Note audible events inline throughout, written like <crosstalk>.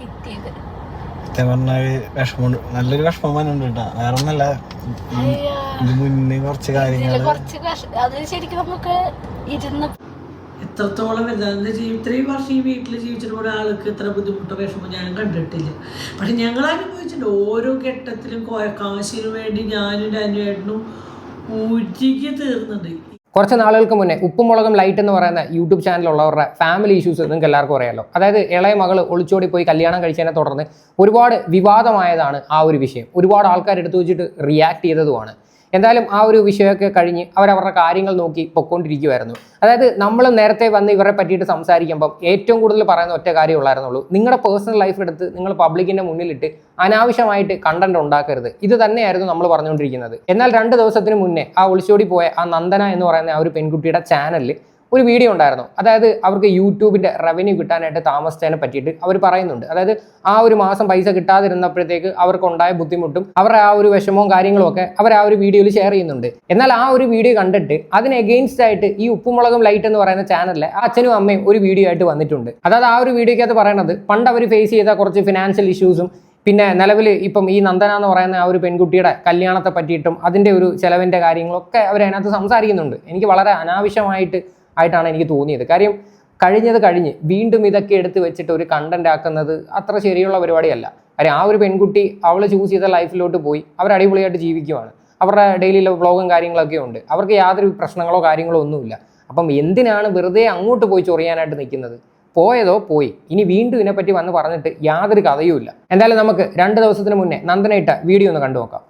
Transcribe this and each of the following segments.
കിട്ടിയത്. സത്യം പറഞ്ഞാൽ വിഷമം നല്ലൊരു വിഷമം വന്നിട്ടുണ്ട് കേട്ടോ. വേറെ ഒന്നല്ല ഇത് മുന്നേ കുറച്ച് കാര്യങ്ങൾ ഇതിൽ കുറച്ച് അത് ശരിക്കും നമുക്ക് ഇരുന്ന് എത്രത്തോളം വരുന്നത് ഇത്രയും വർഷം ഈ വീട്ടിൽ ജീവിച്ചിട്ട് ഒരാൾക്ക് ഇത്ര ബുദ്ധിമുട്ടോ വിഷമം ഞാൻ കണ്ടിട്ടില്ല. പക്ഷെ ഞങ്ങൾ അനുഭവിച്ചിട്ടുണ്ട്. ഓരോ ഘട്ടത്തിലും കാശിന് വേണ്ടി ഞാനും അനുവേട്ടനും ഉരുകി തീർന്നുണ്ട് കുറച്ച് നാളുകൾക്ക് മുന്നേ ഉപ്പുമുളകും ലൈറ്റ് എന്ന് പറയുന്ന യൂട്യൂബ് ചാനലുള്ളവരുടെ ഫാമിലി ഇഷ്യൂസ് നിങ്ങൾക്ക് എല്ലാവർക്കും അറിയാമല്ലോ അതായത് ഇളയ മകൾ ഒളിച്ചോടി പോയി കല്യാണം കഴിച്ചതിനെ തുടർന്ന് ഒരുപാട് വിവാദമായതാണ് ആ ഒരു വിഷയം. ഒരുപാട് ആൾക്കാർ എടുത്തു വെച്ചിട്ട് റിയാക്ട് ചെയ്തതുമാണ്. എന്തായാലും ആ ഒരു വിഷയമൊക്കെ കഴിഞ്ഞ് അവരവരുടെ കാര്യങ്ങൾ നോക്കി പൊക്കോണ്ടിരിക്കുമായിരുന്നു അതായത് നമ്മൾ നേരത്തെ വന്ന് ഇവരെ പറ്റിയിട്ട് സംസാരിക്കുമ്പം ഏറ്റവും കൂടുതൽ പറയുന്ന ഒറ്റ കാര്യമുള്ളായിരുന്നുള്ളൂ നിങ്ങളുടെ പേഴ്സണൽ ലൈഫ് എടുത്ത് നിങ്ങൾ പബ്ലിക്കിന്റെ മുന്നിലിട്ട് അനാവശ്യമായിട്ട് കണ്ടന്റ് ഉണ്ടാക്കരുത്. ഇത് തന്നെയായിരുന്നു നമ്മൾ പറഞ്ഞുകൊണ്ടിരിക്കുന്നത് എന്നാൽ രണ്ട് ദിവസത്തിന് മുന്നേ ആ ഒളിച്ചോടി പോയ ആ നന്ദന എന്ന് പറയുന്ന ആ ഒരു പെൺകുട്ടിയുടെ ചാനലിൽ ഒരു വീഡിയോ ഉണ്ടായിരുന്നു. അതായത് അവർക്ക് യൂട്യൂബിന്റെ റവന്യൂ കിട്ടാനായിട്ട് താമസിച്ചതിനെ പറ്റിയിട്ട് അവർ പറയുന്നുണ്ട്. അതായത് ആ ഒരു മാസം പൈസ കിട്ടാതിരുന്നപ്പോഴത്തേക്ക് അവർക്കുണ്ടായ ബുദ്ധിമുട്ടും അവരുടെ ആ ഒരു വിഷമവും കാര്യങ്ങളും ഒക്കെ അവർ ആ ഒരു വീഡിയോയിൽ ഷെയർ ചെയ്യുന്നുണ്ട്. എന്നാൽ ആ ഒരു വീഡിയോ കണ്ടിട്ട് അതിന് എഗെയിൻസ്റ്റ് ആയിട്ട് ഈ ഉപ്പുമുളകും ലൈറ്റ് എന്ന് പറയുന്ന ചാനലിലെ ആ അച്ഛനും അമ്മയും ഒരു വീഡിയോ ആയിട്ട് വന്നിട്ടുണ്ട്. അതായത് ആ ഒരു വീഡിയോക്കകത്ത് പറയണത് പണ്ട് അവർ ഫേസ് ചെയ്ത കുറച്ച് ഫിനാൻഷ്യൽ ഇഷ്യൂസും പിന്നെ നിലവിൽ ഇപ്പം ഈ നന്ദന എന്ന് പറയുന്ന ആ ഒരു പെൺകുട്ടിയുടെ കല്യാണത്തെ പറ്റിയിട്ടും അതിന്റെ ഒരു ചിലവിന്റെ കാര്യങ്ങളൊക്കെ അവർ അതിനകത്ത് സംസാരിക്കുന്നുണ്ട്. എനിക്ക് വളരെ അനാവശ്യമായിട്ട് ആയിട്ടാണ് എനിക്ക് തോന്നിയത്. കാര്യം കഴിഞ്ഞത് കഴിഞ്ഞ് വീണ്ടും ഇതൊക്കെ എടുത്ത് വെച്ചിട്ട് ഒരു കണ്ടന്റ് ആക്കുന്നത് അത്ര ശരിയുള്ള പരിപാടിയല്ല. കാര്യം ആ ഒരു പെൺകുട്ടി അവൾ ചൂസ് ചെയ്ത ലൈഫിലോട്ട് പോയി. അവർ അടിപൊളിയായിട്ട് ജീവിക്കുവാണ്. അവരുടെ ഡെയിലി വ്ളോഗും കാര്യങ്ങളൊക്കെ ഉണ്ട്. അവർക്ക് യാതൊരു പ്രശ്നങ്ങളോ കാര്യങ്ങളോ ഒന്നുമില്ല. അപ്പം എന്തിനാണ് വെറുതെ അങ്ങോട്ട് പോയി ചൊറിയാനായിട്ട് നിൽക്കുന്നത്? പോയതോ പോയി. ഇനി വീണ്ടും ഇതിനെപ്പറ്റി വന്ന് പറഞ്ഞിട്ട് യാതൊരു കഥയുമില്ല എന്തായാലും നമുക്ക് രണ്ട് ദിവസത്തിന് മുന്നേ നന്ദന വീഡിയോ ഒന്ന് കണ്ടു നോക്കാം.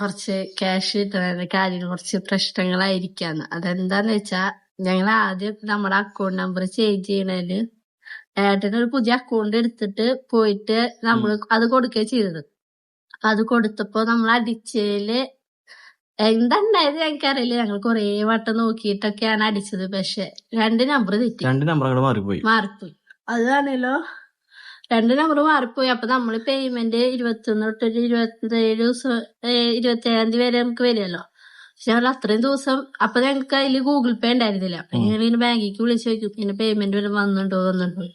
കുറച്ച് ക്യാഷ് കിട്ടുന്ന കാര്യങ്ങൾ കുറച്ച് പ്രശ്നങ്ങളായിരിക്കാന്ന്. അതെന്താന്ന് വെച്ചാ ഞങ്ങൾ ആദ്യം നമ്മുടെ അക്കൗണ്ട് നമ്പർ ചേഞ്ച് ചെയ്യണേൽ ഏട്ടന് ഒരു പുതിയ അക്കൗണ്ട് എടുത്തിട്ട് പോയിട്ട് നമ്മൾ അത് കൊടുക്കുകയും ചെയ്തത്. അത് കൊടുത്തപ്പോ നമ്മൾ അടിച്ചതിൽ എന്തായത് ഞങ്ങൾക്ക് ഞങ്ങൾക്കറിയില്ല. ഞങ്ങൾ കൊറേ വട്ടം നോക്കിയിട്ടൊക്കെയാണ് അടിച്ചത്. പക്ഷെ രണ്ട് നമ്പർ തെറ്റി. രണ്ട് നമ്പർ മാറിപ്പോയി. മാറിപ്പോയി. അതാണല്ലോ രണ്ട് നമ്പർ മാറിപ്പോയി. അപ്പൊ നമ്മൾ പേയ്മെന്റ് ഇരുപത്തി ഒന്ന് തൊട്ട് ഇരുപത്തി ഏഴ് ദിവസം ഇരുപത്തി ഏഴാം തീയതി വരെ നമുക്ക് വരുമല്ലോ പക്ഷെ ഞങ്ങൾ അത്രയും ദിവസം അപ്പൊ ഞങ്ങൾക്ക് അതിൽ ഗൂഗിൾ പേ ഉണ്ടായിരുന്നില്ല. അപ്പൊ ഞങ്ങൾ ഇങ്ങനെ ബാങ്കിലേക്ക് വിളിച്ചു ചോദിക്കും ഇങ്ങനെ പേയ്മെന്റ് വരെ വന്നിട്ടുണ്ടോ വന്നിട്ടുണ്ടോ?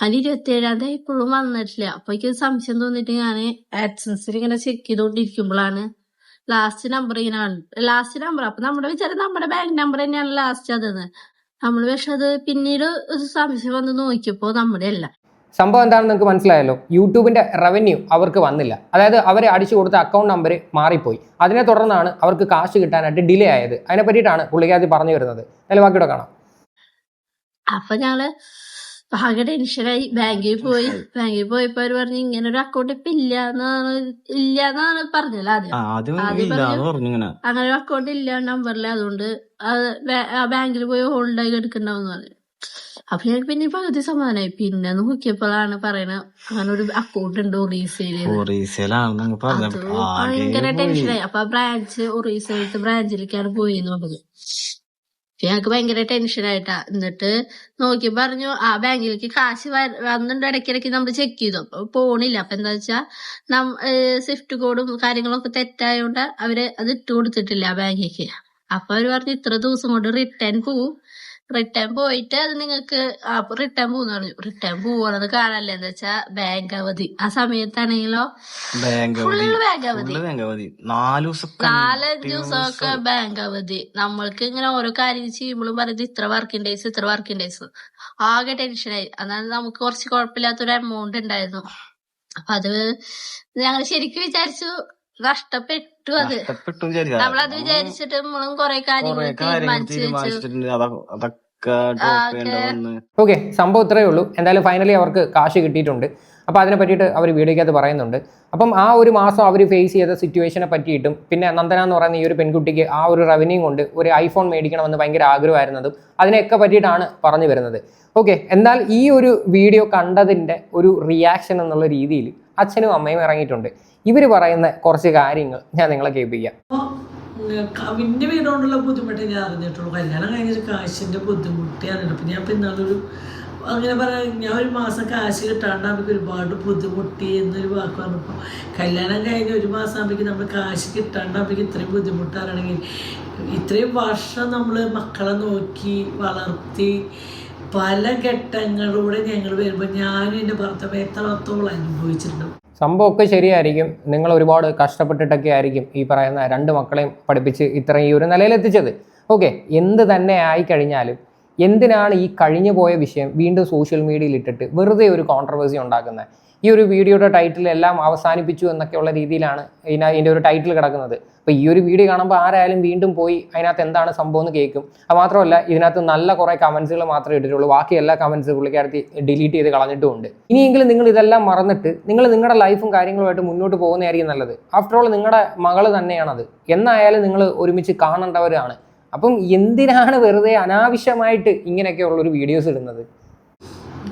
അതിന് ഇരുപത്തി ഏഴാം തീയതി ഇപ്പോഴും വന്നിട്ടില്ല. അപ്പൊ എനിക്ക് സംശയം തോന്നിട്ട് ഞാൻ ആക്സൻസിൽ ഇങ്ങനെ ചെക്ക് ചെയ്തോണ്ടിരിക്കുമ്പോഴാണ് ലാസ്റ്റ് നമ്പർ ഇങ്ങനെ ലാസ്റ്റ് നമ്പർ അപ്പൊ നമ്മുടെ വിചാരം നമ്മുടെ ബാങ്ക് നമ്പർ തന്നെയാണ് ലാസ്റ്റ് അതെന്ന് നമ്മൾ പക്ഷെ അത് പിന്നീട് സംശയം വന്ന് നോക്കിയപ്പോ നമ്മുടെ അല്ല. സംഭവം എന്താണെന്ന് നിങ്ങൾക്ക് മനസ്സിലായല്ലോ? യൂട്യൂബിന്റെ റവന്യൂ അവർക്ക് വന്നില്ല. അതായത് അവർ അടിച്ചു കൊടുത്ത അക്കൗണ്ട് നമ്പർ മാറിപ്പോയി. അതിനെ തുടർന്നാണ് അവർക്ക് കാശ് കിട്ടാനായിട്ട് ഡിലേ ആയത്. അതിനെ പറ്റിയിട്ടാണ് പുള്ളിക്കാതി പറഞ്ഞു വരുന്നത്. അതിൽ ബാക്കിയുടെ കാണാം. അപ്പൊ ഞങ്ങൾ ആകെ ടെൻഷനായി ബാങ്കിൽ പോയി. ബാങ്കിൽ പോയപ്പോ അവർ പറഞ്ഞു ഇങ്ങനെ ഒരു അക്കൗണ്ട് ഇപ്പൊ ഇല്ലാന്നാണ് ഇല്ലാന്നാണ് ഇല്ല എന്നാണ് പറഞ്ഞത് ആദ്യം അങ്ങനെ ഒരു അക്കൗണ്ട് ഇല്ല നമ്പറിൽ അതുകൊണ്ട് ബാങ്കിൽ പോയി ഹോൾഡ് ആയി എടുക്കണ്ടാവും പറഞ്ഞു അപ്പൊ ഞങ്ങൾക്ക് പിന്നെ പകുതി സമാധാനമായി പിന്നെ നോക്കിയപ്പോഴാണ് പറയണ അങ്ങനെ ഒരു അക്കൗണ്ട് ഉണ്ട് ഒറീസയിൽ. ഒറീസയിലാണെന്ന് ഭയങ്കര ടെൻഷനായി അപ്പൊ ആ ബ്രാഞ്ച് ഒറീസയിലത്തെ ബ്രാഞ്ചിലേക്കാണ് പോയി പറഞ്ഞത്. ഞങ്ങക്ക് ഭയങ്കര ടെൻഷനായിട്ടാ എന്നിട്ട് നോക്കി പറഞ്ഞു ആ ബാങ്കിലേക്ക് കാശ് വന്നിട്ട് ഇടയ്ക്കിടയ്ക്ക് നമ്മൾ ചെക്ക് ചെയ്തു. അപ്പൊ പോണില്ല. അപ്പൊ എന്താ വെച്ചാ നം സ്വിഫ്റ്റ് കോഡും കാര്യങ്ങളൊക്കെ തെറ്റായോണ്ട് അവർ അത് ഇട്ട് കൊടുത്തിട്ടില്ല ആ ബാങ്കിലേക്ക്. അപ്പൊ അവർ പറഞ്ഞു ഇത്ര ദിവസം കൊണ്ട് റിട്ടേൺ പോവും. റിട്ടേൺ പോയിട്ട് അത് നിങ്ങൾക്ക് റിട്ടേൺ പോകുന്ന പറഞ്ഞു. റിട്ടേൺ പോവണത് കാണല്ലേ? എന്താ വെച്ചാ ബാങ്ക് അവധി ആ സമയത്താണെങ്കിലോ? ബാങ്ക് അവധി ഫുള്ള് ബാങ്ക് അവധി ബാങ്ക് അവധി നാല് ദിവസം നാലഞ്ച് ദിവസമൊക്കെ ബാങ്ക് അവധി നമ്മൾക്ക് ഇങ്ങനെ ഓരോ കാര്യം ചെയ്യുമ്പോഴും പറയുന്നത് ഇത്ര വർക്കിംഗ് ഡേയ്സ് ഇത്ര വർക്കിംഗ് ഡേയ്സ് ആകെ ടെൻഷനായി അതാണ് നമുക്ക് കുറച്ച് കുഴപ്പമില്ലാത്തൊരു എമൗണ്ട് ഉണ്ടായിരുന്നു. അപ്പൊ അത് ഞങ്ങൾ ശരിക്കും വിചാരിച്ചു നഷ്ടപ്പെട്ടു അത്. നമ്മളത് വിചാരിച്ചിട്ട് നമ്മളും കൊറേ കാര്യങ്ങൾ തീരുമാനിച്ചു ഓക്കെ സംഭവം ഇത്രയേ ഉള്ളൂ. എന്തായാലും ഫൈനലി അവർക്ക് കാശ് കിട്ടിയിട്ടുണ്ട്. അപ്പോൾ അതിനെ പറ്റിയിട്ട് അവർ വീഡിയോയ്ക്കകത്ത് പറയുന്നുണ്ട്. അപ്പം ആ ഒരു മാസം അവർ ഫേസ് ചെയ്ത സിറ്റുവേഷനെ പറ്റിയിട്ടും പിന്നെ നന്ദന എന്ന് പറയുന്ന ഈ ഒരു പെൺകുട്ടിക്ക് ആ ഒരു റവന്യൂ കൊണ്ട് ഒരു ഐഫോൺ മേടിക്കണമെന്ന് ഭയങ്കര ആഗ്രഹമായിരുന്നതും അതിനെയൊക്കെ പറ്റിയിട്ടാണ് പറഞ്ഞു വരുന്നത്. ഓക്കെ എന്നാൽ ഈ ഒരു വീഡിയോ കണ്ടതിന്റെ ഒരു റിയാക്ഷൻ എന്നുള്ള രീതിയിൽ അച്ഛനും അമ്മയും ഇറങ്ങിയിട്ടുണ്ട്. ഇവർ പറയുന്ന കുറച്ച് കാര്യങ്ങൾ ഞാൻ നിങ്ങളെ കേൾപ്പിക്കാം. കവിന്റെ വീടുകൊണ്ടുള്ള ബുദ്ധിമുട്ട് ഞാൻ അറിഞ്ഞിട്ടുള്ളൂ. കല്യാണം കഴിഞ്ഞൊരു കാശിന്റെ ബുദ്ധിമുട്ട് അറിഞ്ഞിട്ട് അപ്പൊ ഞാൻ ഇപ്പൊ ഇന്നാളൊരു അങ്ങനെ പറയാം ഞാൻ ഒരു മാസം കാശ് കിട്ടാണ്ട് നമുക്ക് ഒരുപാട് ബുദ്ധിമുട്ടി എന്നൊരു വാക്ക് പറഞ്ഞപ്പോൾ കല്യാണം കഴിഞ്ഞ് ഒരു മാസം ആകുമ്പോഴേക്കും നമ്മൾ കാശ് കിട്ടാണ്ട് ആകുമ്പോഴേക്കും ഇത്രയും ബുദ്ധിമുട്ടാണെങ്കിൽ ഇത്രയും വർഷം നമ്മൾ മക്കളെ നോക്കി വളർത്തി പല ഘട്ടങ്ങളിലൂടെ ഞങ്ങൾ വരുമ്പോൾ ഞാനും എന്റെ ഭർത്താവ് എത്രത്തോളം അനുഭവിച്ചിട്ടുണ്ട്. സംഭവമൊക്കെ ശരിയായിരിക്കും. നിങ്ങൾ ഒരുപാട് കഷ്ടപ്പെട്ടിട്ടൊക്കെ ആയിരിക്കും ഈ പറയുന്ന രണ്ട് മക്കളെയും പഠിപ്പിച്ച് ഇത്രയും ഈ ഒരു നിലയിൽ എത്തിച്ചത് ഓക്കെ എന്ത് തന്നെ ആയിക്കഴിഞ്ഞാലും എന്തിനാണ് ഈ കഴിഞ്ഞു പോയ വിഷയം വീണ്ടും സോഷ്യൽ മീഡിയയിൽ ഇട്ടിട്ട് വെറുതെ ഒരു കോൺട്രവേഴ്സി ഉണ്ടാക്കുന്നത്? ഈ ഒരു വീഡിയോയുടെ ടൈറ്റിൽ എല്ലാം അവസാനിപ്പിച്ചു എന്നൊക്കെയുള്ള രീതിയിലാണ് ഇതിന്റെ ഒരു ടൈറ്റിൽ കിടക്കുന്നത്. അപ്പോൾ ഈ ഒരു വീഡിയോ കാണുമ്പോൾ ആരായാലും വീണ്ടും പോയി അതിനകത്ത് എന്താണ് സംഭവം എന്ന് കേൾക്കും. അത് മാത്രമല്ല ഇതിനകത്ത് നല്ല കുറേ കമൻസുകൾ മാത്രമേ ഇട്ടിട്ടുള്ളൂ. ബാക്കി എല്ലാ കമൻസ് പുള്ളിക്കാരത്തി ഡിലീറ്റ് ചെയ്ത് കളഞ്ഞിട്ടുമുണ്ട് ഇനിയെങ്കിലും നിങ്ങൾ ഇതെല്ലാം മറന്നിട്ട് നിങ്ങൾ നിങ്ങളുടെ ലൈഫും കാര്യങ്ങളുമായിട്ട് മുന്നോട്ട് പോകുന്നതായിരിക്കും നല്ലത്. ആഫ്റ്റർ ഓൾ നിങ്ങളുടെ മകൾ തന്നെയാണത്. എന്നായാലും നിങ്ങൾ ഒരുമിച്ച് കാണേണ്ടവരാണ്. അപ്പം എന്തിനാണ് വെറുതെ അനാവശ്യമായിട്ട് ഇങ്ങനെയൊക്കെയുള്ളൊരു വീഡിയോസ് ഇടുന്നത്?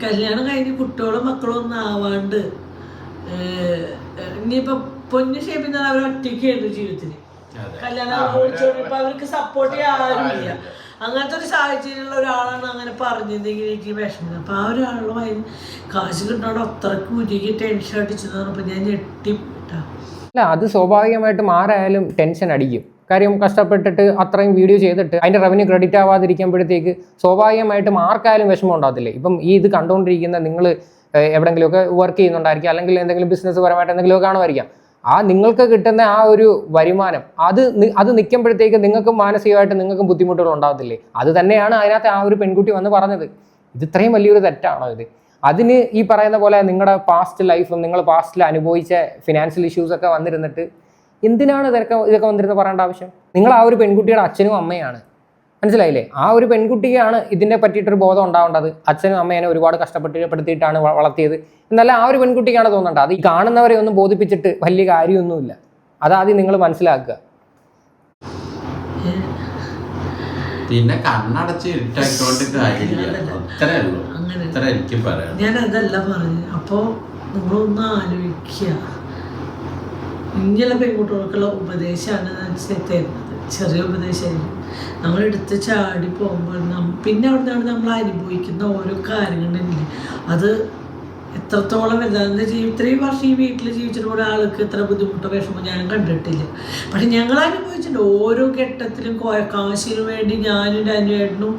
കല്യാണം കഴിഞ്ഞ് കുട്ടികളും മക്കളും ഒന്നും ആവാണ്ട് ഇനിയിപ്പോ പൊന്നു ഷേപ്പിന്ന് അവർ ഒറ്റയ്ക്കായിരുന്നു ജീവിതത്തിന് കല്യാണം അവർക്ക് സപ്പോർട്ട് ചെയ്യാൻ ആരുമില്ല. അങ്ങനത്തെ ഒരു സാഹചര്യമുള്ള ഒരാളാണ് അങ്ങനെ പറഞ്ഞിരുന്നെങ്കിൽ എനിക്ക് വിഷമം. അപ്പൊ ആ ഒരാളുമായി കാശ് കിട്ടാണ്ട് അത്രയ്ക്ക് ഉരുകി ടെൻഷൻ അടിച്ചെന്ന് പറഞ്ഞപ്പോ ഞാൻ ഞെട്ടി. അല്ല അത് സ്വാഭാവികമായിട്ടും ആരായാലും ടെൻഷൻ അടിക്കും. കാര്യം കഷ്ടപ്പെട്ടിട്ട് അത്രയും വീഡിയോ ചെയ്തിട്ട് അതിന്റെ റവന്യൂ ക്രെഡിറ്റ് ആവാതിരിക്കുമ്പോഴത്തേക്ക് സ്വാഭാവികമായിട്ടും ആർക്കായാലും വിഷമം ഉണ്ടാകത്തില്ലേ? ഇപ്പം ഈ ഇത് കണ്ടുകൊണ്ടിരിക്കുന്ന നിങ്ങൾ എവിടെയെങ്കിലുമൊക്കെ വർക്ക് ചെയ്യുന്നുണ്ടായിരിക്കും അല്ലെങ്കിൽ എന്തെങ്കിലും ബിസിനസ് പരമായിട്ട് എന്തെങ്കിലുമൊക്കെ കാണുമായിരിക്കാം. ആ നിങ്ങൾക്ക് കിട്ടുന്ന ആ ഒരു വരുമാനം അത് അത് നിൽക്കുമ്പോഴത്തേക്ക് നിങ്ങൾക്ക് മാനസികമായിട്ട് നിങ്ങൾക്കും ബുദ്ധിമുട്ടുകൾ ഉണ്ടാകത്തില്ലേ? അത് തന്നെയാണ് അതിനകത്ത് ആ ഒരു പെൺകുട്ടി വന്ന് പറഞ്ഞത്. ഇത് ഇത്രയും വലിയൊരു തെറ്റാണോ ഇത്? അതിന് ഈ പറയുന്ന പോലെ നിങ്ങളുടെ പാസ്റ്റ് ലൈഫും നിങ്ങൾ പാസ്റ്റിൽ അനുഭവിച്ച ഫിനാൻഷ്യൽ ഇഷ്യൂസൊക്കെ വന്നിരുന്നിട്ട് എന്തിനാണ് ഇതൊക്കെ ഇതൊക്കെ വന്നിരുന്ന് പറയേണ്ട ആവശ്യം? നിങ്ങൾ ആ ഒരു പെൺകുട്ടിയുടെ അച്ഛനും അമ്മയാണ്. മനസ്സിലായില്ലേ? ആ ഒരു പെൺകുട്ടിക്കാണ് ഇതിനെ പറ്റിയിട്ടൊരു ബോധം ഉണ്ടാവേണ്ടത്. അച്ഛനും അമ്മേനെ ഒരുപാട് കഷ്ടപ്പെട്ടപ്പെടുത്തിയിട്ടാണ് വളർത്തിയത്. എന്നല്ല ആ ഒരു പെൺകുട്ടിക്കാണ് തോന്നേണ്ടത്. അത് ഈ കാണുന്നവരെ ഒന്നും ബോധിപ്പിച്ചിട്ട് വലിയ കാര്യമൊന്നുമില്ല. അതാദ്യം നിങ്ങൾ മനസ്സിലാക്കുക. പിന്നെ കണ്ണടച്ച് ഇരുട്ടാക്കിക്കൊണ്ട് കാര്യമില്ല. അത്രേ ഉള്ളൂ. അങ്ങനെ. അത്ര എനിക്ക് പറയാം ഞാൻ അതല്ല പറഞ്ഞു അപ്പോൾ നിങ്ങളൊന്ന് ആലോചിക്കുക. ഇങ്ങനെയുള്ള പെൺകുട്ടികൾക്കുള്ള ഉപദേശമാണ് തരുന്നത് ചെറിയ ഉപദേശമായിരുന്നു നമ്മൾ എടുത്ത് ചാടി പോകുമ്പോൾ നം- പിന്നെ അവിടെ നിന്നാണ് നമ്മൾ അനുഭവിക്കുന്ന ഓരോ കാര്യങ്ങളുണ്ട് അത് എത്രത്തോളം വലുതാണ് ഇത്രയും വർഷം ഈ വീട്ടിൽ ജീവിച്ചിട്ട് ഒരാൾക്ക് ഇത്ര ബുദ്ധിമുട്ടോ വിഷമോ ഞാൻ കണ്ടിട്ടില്ല. പക്ഷെ ഞങ്ങൾ അനുഭവിച്ചിട്ടുണ്ട് ഓരോ ഘട്ടത്തിലും കാശിനു വേണ്ടി ഞാനും അനുവേട്ടനും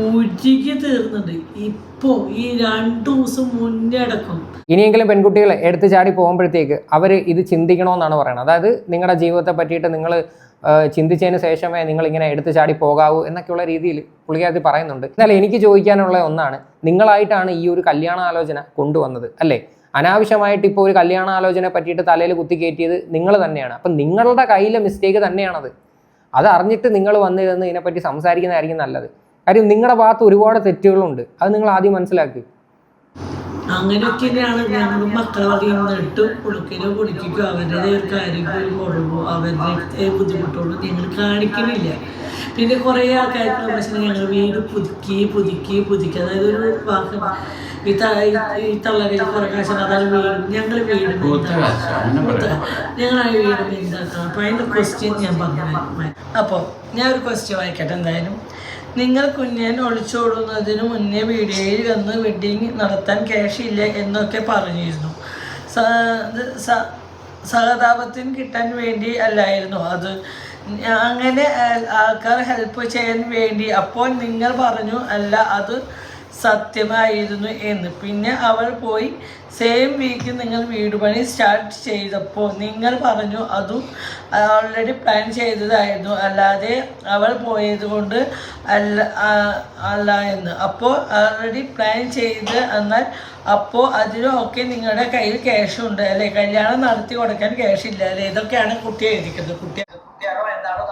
ഉരുകി തീർന്നുണ്ട് ഇപ്പോൾ ഈ രണ്ടു ദിവസം മുന്നേ അടക്കം ഇനിയെങ്കിലും പെൺകുട്ടികൾ എടുത്തു ചാടി പോകുമ്പോഴത്തേക്ക് അവർ ഇത് ചിന്തിക്കണമെന്നാണ് പറയുന്നത് അതായത് നിങ്ങളുടെ ജീവിതത്തെ പറ്റിയിട്ട് നിങ്ങൾ ചിന്തിച്ചതിന് ശേഷമേ നിങ്ങൾ ഇങ്ങനെ എടുത്തു ചാടി പോകാവൂ എന്നൊക്കെയുള്ള രീതിയിൽ പുള്ളിക്കാരത്തി പറയുന്നുണ്ട്. എന്നാൽ എനിക്ക് ചോദിക്കാനുള്ള ഒന്നാണ് നിങ്ങളായിട്ടാണ് ഈ ഒരു കല്യാണാലോചന കൊണ്ടുവന്നത് അല്ലേ? അനാവശ്യമായിട്ട് ഇപ്പോൾ ഒരു കല്യാണാലോചന പറ്റിയിട്ട് തലയിൽ കുത്തിക്കയറ്റിയത് നിങ്ങൾ തന്നെയാണ്. അപ്പം നിങ്ങളുടെ കയ്യിലെ മിസ്റ്റേക്ക് തന്നെയാണത്. അത് അറിഞ്ഞിട്ട് നിങ്ങൾ വന്നിരുന്ന് ഇതിനെപ്പറ്റി സംസാരിക്കുന്നതായിരിക്കും നല്ലത്. കാര്യം നിങ്ങളുടെ ഭാഗത്ത് ഒരുപാട് തെറ്റുകളുണ്ട്. അത് നിങ്ങൾ ആദ്യം മനസ്സിലാക്കി. അങ്ങനെയൊക്കെ തന്നെയാണ് ഞങ്ങൾ അവരുടെ കുറവോ അവരുടെ ബുദ്ധിമുട്ടുള്ളൂ പിന്നെ കുറേ ആൾക്കാർക്ക് പ്രശ്നം ഞങ്ങൾ വീട് പുതുക്കി പുതുക്കി പുതുക്കി. അതായത് ഒരു വാക്ക് ഈ തള്ളകയിൽ കുറേ കാശ് അതാണ് വീട് ഞങ്ങൾ വീട് ഞങ്ങൾ ആ വീട് എന്താക്കണം അപ്പൊ അതിന്റെ ക്വസ്റ്റ്യൻ ഞാൻ പറഞ്ഞു അപ്പോൾ ഞാൻ ഒരു ക്വസ്റ്റ്യൻ വായിക്കട്ടെ എന്തായാലും. നിങ്ങൾ കുഞ്ഞൻ ഒളിച്ചോടുന്നതിന് മുന്നേ വീഡിയോയിൽ വന്ന് വെഡിങ് നടത്താൻ ക്യാഷ് ഇല്ല എന്നൊക്കെ പറഞ്ഞിരുന്നു. സഹതാപത്തിന് കിട്ടാൻ വേണ്ടി അല്ലായിരുന്നു അത്. അങ്ങനെ ആൾക്കാർ ഹെൽപ്പ് ചെയ്യാൻ വേണ്ടി. അപ്പോൾ നിങ്ങൾ പറഞ്ഞു അല്ല അത് സത്യമായിരുന്നു എന്ന്. പിന്നെ അവൾ പോയി സെയിം വീക്ക് നിങ്ങൾ വീട് പണി സ്റ്റാർട്ട് ചെയ്തപ്പോൾ നിങ്ങൾ പറഞ്ഞു അതും ഓൾറെഡി പ്ലാൻ ചെയ്തതായിരുന്നു. അല്ലാതെ അവൾ പോയത് കൊണ്ട് അല്ല അല്ല എന്ന്. അപ്പോൾ ഓൾറെഡി പ്ലാൻ ചെയ്ത് എന്നാൽ അപ്പോൾ അതിനൊക്കെ നിങ്ങളുടെ കയ്യിൽ ക്യാഷ് ഉണ്ട് അല്ലേ? കല്യാണം നടത്തി കൊടുക്കാൻ ക്യാഷ് ഇല്ല അല്ലേ? ഇതൊക്കെയാണ് കുട്ടി എഴുതിക്കുന്നത്. കുട്ടി കുട്ടിയാണോ എന്താണോ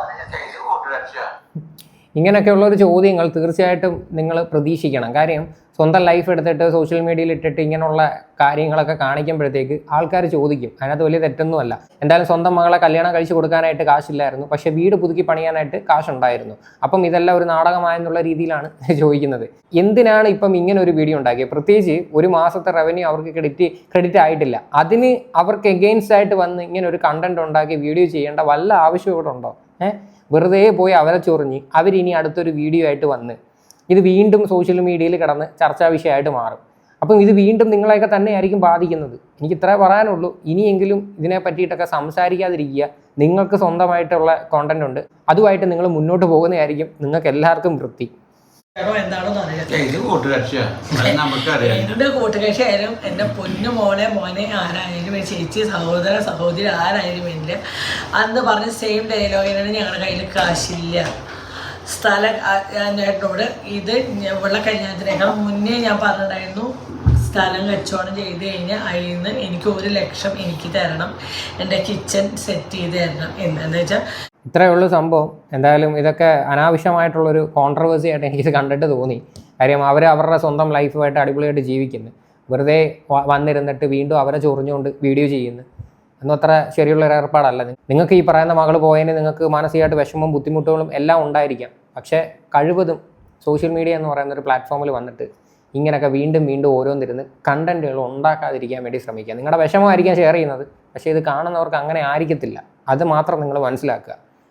ഇങ്ങനെയൊക്കെയുള്ള ഒരു ചോദ്യങ്ങൾ തീർച്ചയായിട്ടും നിങ്ങൾ പ്രതീക്ഷിക്കണം. കാര്യം സ്വന്തം ലൈഫ് എടുത്തിട്ട് സോഷ്യൽ മീഡിയയിൽ ഇട്ടിട്ട് ഇങ്ങനെയുള്ള കാര്യങ്ങളൊക്കെ കാണിക്കുമ്പോഴത്തേക്ക് ആൾക്കാർ ചോദിക്കും. അതിനകത്ത് വലിയ തെറ്റൊന്നുമല്ല. എന്തായാലും സ്വന്തം മകളെ കല്യാണം കഴിച്ചു കൊടുക്കാനായിട്ട് കാശില്ലായിരുന്നു. പക്ഷേ വീട് പുതുക്കി പണിയാനായിട്ട് കാശുണ്ടായിരുന്നു. അപ്പം ഇതെല്ലാം ഒരു നാടകമായെന്നുള്ള രീതിയിലാണ് <laughs> ചോദിക്കുന്നത്. എന്തിനാണ് ഇപ്പം ഇങ്ങനെ ഒരു വീഡിയോ ഉണ്ടാക്കിയത് പ്രത്യേകിച്ച് ഒരു മാസത്തെ റവന്യൂ അവർക്ക് ക്രെഡിറ്റ് ക്രെഡിറ്റ് ആയിട്ടില്ല. അതിന് അവർക്ക് എഗെയിൻസ്റ്റ് ആയിട്ട് വന്ന് ഇങ്ങനെ ഒരു കണ്ടന്റ് ഉണ്ടാക്കി വീഡിയോ ചെയ്യേണ്ട വല്ല ആവശ്യം ഇവിടെ ഉണ്ടോ? ഏഹ് വെറുതെ പോയി അവരെ ചൊറിഞ്ഞ് അവരിനി അടുത്തൊരു വീഡിയോ ആയിട്ട് വന്ന് ഇത് വീണ്ടും സോഷ്യൽ മീഡിയയിൽ കിടന്ന് ചർച്ചാ വിഷയമായിട്ട് മാറും. അപ്പം ഇത് വീണ്ടും നിങ്ങളെയൊക്കെ തന്നെയായിരിക്കും ബാധിക്കുന്നത്. എനിക്ക് ഇത്രേ പറയാനുള്ളൂ. ഇനിയെങ്കിലും ഇതിനെ പറ്റിയിട്ടൊക്കെ സംസാരിക്കാതിരിക്കുക. നിങ്ങൾക്ക് സ്വന്തമായിട്ടുള്ള കോണ്ടന്റ് ഉണ്ട്. അതുമായിട്ട് നിങ്ങൾ മുന്നോട്ട് പോകുന്നതായിരിക്കും. നിങ്ങൾക്ക് എല്ലാവർക്കും വൃത്തി. എന്റെ കൂട്ടുകാഴ്ച ആയാലും എന്റെ പൊന്നു മോനെ മോനെ ആരായാലും ചേച്ചി സഹോദര സഹോദരി ആരായാലും ഇല്ല അന്ന് പറഞ്ഞ സെയിം ഡയലോഗിനാണ് ഞങ്ങളുടെ കയ്യിൽ കാശില്ല. സ്ഥല ചേട്ടനോട് ഇത് ഇവിടെ കല്യാണത്തിനേക്കാൾ മുന്നേ ഞാൻ പറഞ്ഞിട്ടുണ്ടായിരുന്നു സ്ഥലം കച്ചവടം ചെയ്ത് കഴിഞ്ഞാൽ അതിൽ നിന്ന് എനിക്ക് ഒരു ലക്ഷം എനിക്ക് തരണം എന്റെ കിച്ചൺ സെറ്റ് ചെയ്ത് തരണം എന്ന്. വെച്ചാൽ ഇത്രയേ ഉള്ളൂ സംഭവം. എന്തായാലും ഇതൊക്കെ അനാവശ്യമായിട്ടുള്ളൊരു കോൺട്രവേഴ്സി ആയിട്ട് എനിക്കിത് കണ്ടിട്ട് തോന്നി. കാര്യം അവർ അവരുടെ സ്വന്തം ലൈഫുമായിട്ട് അടിപൊളിയായിട്ട് ജീവിക്കുന്നു. വെറുതെ വന്നിരുന്നിട്ട് വീണ്ടും അവരെ ചൊറിഞ്ഞുകൊണ്ട് വീഡിയോ ചെയ്യുന്നു. എന്നും അത്ര ശരിയുള്ളൊരു ഏർപ്പാടല്ല. നിങ്ങൾക്ക് ഈ പറയുന്ന മകൾ പോയതിന് നിങ്ങൾക്ക് മാനസികമായിട്ട് വിഷമവും ബുദ്ധിമുട്ടുകളും എല്ലാം ഉണ്ടായിരിക്കാം. പക്ഷേ കഴിവതും സോഷ്യൽ മീഡിയ എന്ന് പറയുന്ന ഒരു പ്ലാറ്റ്ഫോമിൽ വന്നിട്ട് ഇങ്ങനെയൊക്കെ വീണ്ടും വീണ്ടും ഓരോന്നിരുന്ന് കണ്ടന്റുകൾ ഉണ്ടാക്കാതിരിക്കാൻ വേണ്ടി ശ്രമിക്കുക. നിങ്ങളുടെ വിഷമമായിരിക്കാം ഷെയർ ചെയ്യുന്നത്. പക്ഷേ ഇത് കാണുന്നവർക്ക് അങ്ങനെ ആയിരിക്കത്തില്ല. അത് മാത്രം നിങ്ങൾ മനസ്സിലാക്കുക.